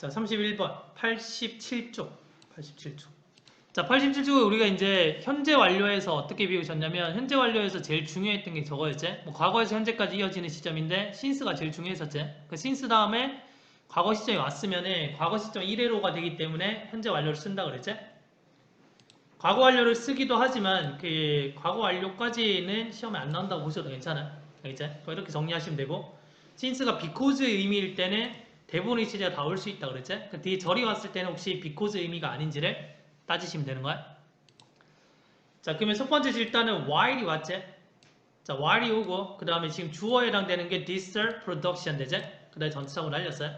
자, 31번. 87쪽 87쪽 자, 87쪽에 우리가 이제 현재 완료에서 어떻게 비우셨냐면 현재 완료에서 제일 중요했던 게 저거였지 뭐 과거에서 현재까지 이어지는 시점인데 신스가 제일 중요했었지. 그 신스 다음에 과거 시점이 왔으면은 과거 시점 1회로가 되기 때문에 현재 완료를 쓴다 그랬지? 과거 완료를 쓰기도 하지만 그 과거 완료까지는 시험에 안 나온다고 보셔도 괜찮아 알겠지? 이렇게 정리하시면 되고. since가 because 의미일 때는 대부분의 시제가 다 올 수 있다 그랬지? 그 뒤에 절이 왔을 때는 혹시 because 의미가 아닌지를 따지시면 되는 거야. 자, 그러면 첫 번째 질단은 while이 왔지? 자, while이 오고 그 다음에 지금 주어에 해당되는 게 this production 되지? 그 다음에 전치사고 날렸어요.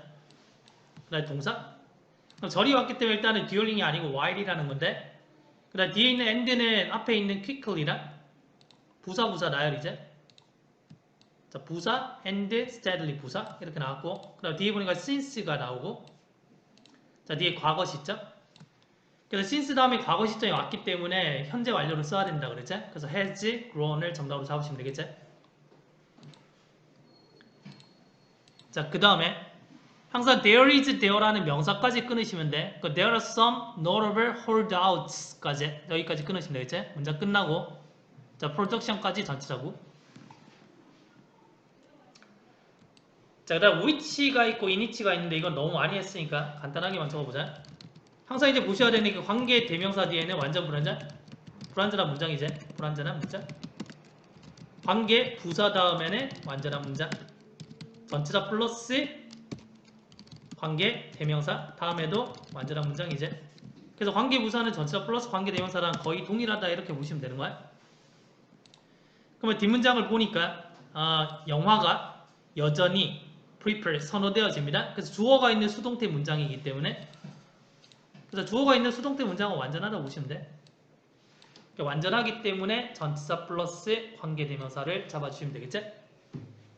그 다음에 동사? 그럼 절이 왔기 때문에 일단은 듀얼링이 아니고 while이라는 건데 그 다음에 뒤에 있는 end는 앞에 있는 quickly랑 부사 부사 나열이지? 자, 부사, and, steadily 부사 이렇게 나왔고 그 다음 뒤에 보니까 since가 나오고 자 뒤에 과거 시점 그래서 since 다음에 과거 시점이 왔기 때문에 현재 완료를 써야 된다 그랬지? 그래서 has grown을 정답으로 잡으시면 되겠지? 자그 다음에 항상 there is there라는 명사까지 끊으시면 돼. 그 there are some notable holdouts까지 여기까지 끊으시면 되겠지? 문장 끝나고 자 production까지 전체자고 자, 그 다음 which가 있고 init가 있는데 이건 너무 많이 했으니까 간단하게만 적어보자. 항상 이제 보셔야 되는 그 관계 대명사 뒤에는 완전 불완전 불완전한 문장이제 불완전한 문장. 관계 부사 다음에는 완전한 문장. 전체자 플러스 관계 대명사 다음에도 완전한 문장이제. 그래서 관계 부사는 전체자 플러스 관계 대명사랑 거의 동일하다 이렇게 보시면 되는 거야. 그러면 뒷문장을 보니까 아, 영화가 여전히 prepare 선호되어집니다. 그래서 주어가 있는 수동태 문장이기 때문에 그래서 주어가 있는 수동태 문장은 완전하다고 보시면 돼. 그러니까 완전하기 때문에 전치사 플러스 관계대명사를 잡아주시면 되겠지?